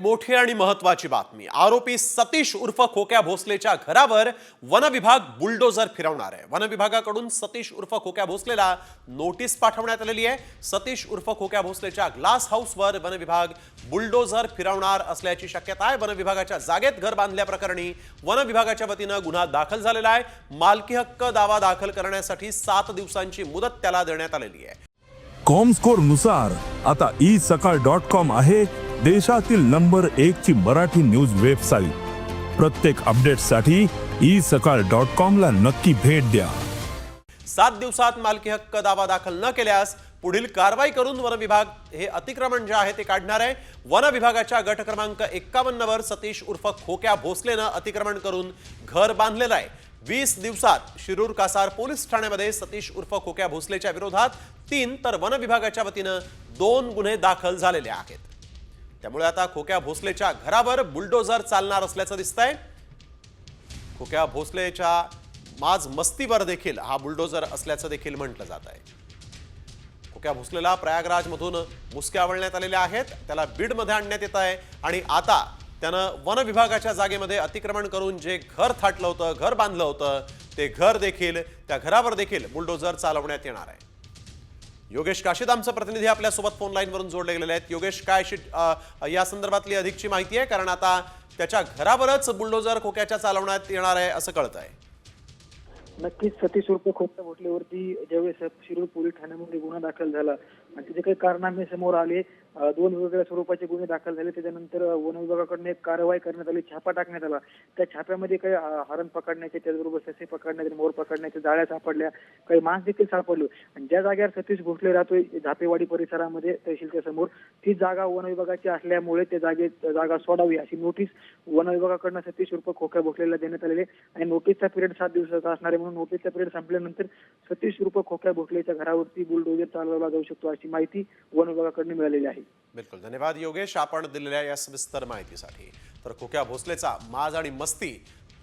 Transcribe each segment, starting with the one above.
मोठी आणि महत्वाची बातमी. आरोपी सतीश उर्फ खोक्या भोसलेच्या घरावर वन विभाग बुलडोझर फिरवणार आहे. वन विभागाकडून सतीश उर्फ खोक्या भोसलेला नोटीस पाठवण्यात आलेली आहे. सतीश उर्फ खोक्या भोसलेच्या ग्लास हाऊसवर वन विभाग बुलडोझर फिरवणार असल्याची शक्यता आहे. वन विभागाच्या जागेत घर बांधल्याप्रकरणी वन विभागाच्या वतीनं गुन्हा दाखल झालेला आहे. मालकी हक्क दावा दाखल करण्यासाठी सात दिवसांची मुदत त्याला देण्यात आलेली आहे. कॉम स्कोरनुसार आता ई सकाळ डॉट कॉम आहे. देशातील नंबर एक ची मराठी न्यूज वेबसाईट. प्रत्येक अपडेटसाठी ई सकाळ डॉट कॉम ला नक्की भेट द्या. सात दिवसात मालकी हक्क दावा दाखल न केल्यास पुढील कारवाई करून वन विभाग हे अतिक्रमण जे आहे ते काढणार आहे. वन विभागाच्या गट क्रमांक एक्कावन्न वर सतीश उर्फ खोक्या भोसलेनं अतिक्रमण करून घर बांधलेलं आहे. वीस दिवसात शिरूर कासार पोलीस ठाण्यामध्ये सतीश उर्फ खोक्या भोसलेच्या विरोधात तीन तर वन विभागाच्या वतीनं दोन गुन्हे दाखल झालेले आहेत. त्यामुळे आता खोक्या भोसलेच्या घरावर बुलडोझर चालणार असल्याचं दिसतंय. खोक्या भोसलेच्या माज मस्तीवर देखील हा बुलडोझर असल्याचं देखील म्हटलं जात आहे. खोक्या भोसलेला प्रयागराजमधून मुसक्या आवळण्यात आलेल्या आहेत. त्याला बीडमध्ये आणण्यात येत आहे आणि आता त्यानं वन विभागाच्या जागेमध्ये अतिक्रमण करून जे घर थाटलं होतं घर बांधलं होतं ते घर देखील त्या घरावर देखील बुलडोझर चालवण्यात येणार आहे. योगेश काशीद आमचा प्रतिनिधी आपल्यासोबत फोन लाईनवरून जोडले गेलेले आहेत. योगेश काय अशी या संदर्भातली अधिकची माहिती आहे? कारण आता त्याच्या घरावरच बुलडोजर खोक्याच्या चालवण्यात येणार आहे असं कळत आहे नक्कीच सतीश उर्फ खोटा भोटलेवरती ज्यावेळेस शिरूर पोलीस ठाण्यामध्ये गुन्हा दाखल झाला आणि तिथे काही कारनामे समोर आले. दोन वेगवेगळ्या स्वरूपाचे गुन्हे दाखल झाले. त्याच्यानंतर वन विभागाकडून एक कारवाई करण्यात आली. छापा टाकण्यात आला. त्या छाप्यामध्ये काही हरण पकडण्याचे त्याचबरोबर ससे पकडण्याचे मोर पकडण्याचे जाळ्या सापडल्या. काही मांस देखील सापडले. आणि ज्या जागेवर सतीश भोसले राहतोय झापेवाडी परिसरामध्ये तहसीलच्या समोर ती जागा वन विभागाची असल्यामुळे त्या जागेत जागा सोडावी अशी नोटीस वन विभागाकडनं सतीश उर्फ खोक्या भोसलेला देण्यात आलेली आणि नोटीसचा पिरियड सात दिवसाचा असणार आहे. म्हणून नोटीसचा पिरियड संपल्यानंतर सतीश उर्फ खोक्या भोसलेच्या घरावरती बुलडोजर चालवला जाऊ शकतो अशी अशी माहिती वन विभागाकडून मिळालेली आहे. बिलकुल. धन्यवाद योगेश. आपण दिलेल्या या सविस्तर माहितीसाठी. तर खोक्या भोसलेचा माज आणि मस्ती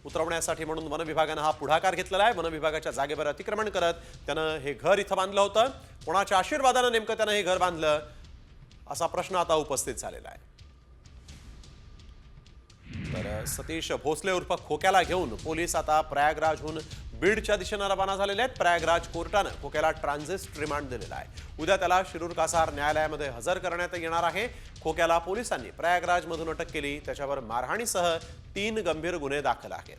उतरवण्यासाठी म्हणून वन विभागानं हा पुढाकार घेतलेला आहे. वन विभागाच्या जागेवर अतिक्रमण करत त्यानं हे घर इथं बांधलं होतं. कोणाच्या आशीर्वादानं नेमकं त्यानं हे घर बांधलं असा प्रश्न आता उपस्थित झालेला आहे. तर सतीश भोसले उर्फ खोक्याला घेऊन पोलीस आता प्रयागराजहून बीडच्या दिशेनं रवाना झालेले आहेत. प्रयागराज कोर्टानं खोक्याला ट्रान्झिस्ट रिमांड दिलेला आहे. उद्या त्याला शिरूर कासार न्यायालयामध्ये हजर करण्यात येणार आहे. खोक्याला पोलिसांनी प्रयागराजमधून अटक केली. त्याच्यावर मारहाणीसह तीन गंभीर गुन्हे दाखल आहेत.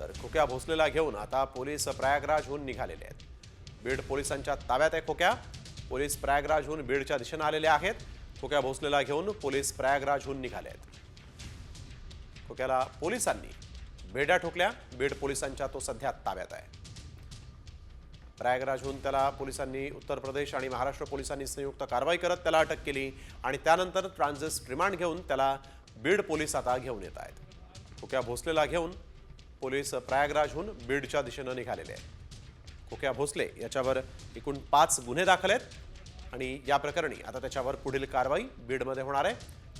तर खोक्या भोसलेला घेऊन आता पोलीस प्रयागराजहून निघालेले आहेत. बीड पोलिसांच्या ताब्यात आहे खोक्या. पोलीस प्रयागराजहून बीडच्या दिशेनं आलेले आहेत. खोक्या भोसलेला घेऊन पोलीस प्रयागराजहून निघाले आहेत. ठोक्याला पोलिसांनी बेड्या ठोकल्या. बीड पोलिसांच्या तो सध्या ताब्यात आहे. प्रयागराजहून त्याला पोलिसांनी उत्तर प्रदेश आणि महाराष्ट्र पोलिसांनी संयुक्त कारवाई करत त्याला अटक केली आणि त्यानंतर ट्रान्झिस्ट रिमांड घेऊन त्याला बीड पोलीस आता घेऊन येत आहेत. खोक्या भोसलेला घेऊन पोलीस प्रयागराजहून बीडच्या दिशेनं निघालेले आहेत. खोक्या भोसले याच्यावर एकूण पाच गुन्हे दाखल आहेत आणि या प्रकरणी आता त्याच्यावर पुढील कारवाई बीडमध्ये होणार आहे.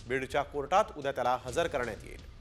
बीडच्या कोर्टात उद्या त्याला हजर करण्यात येईल.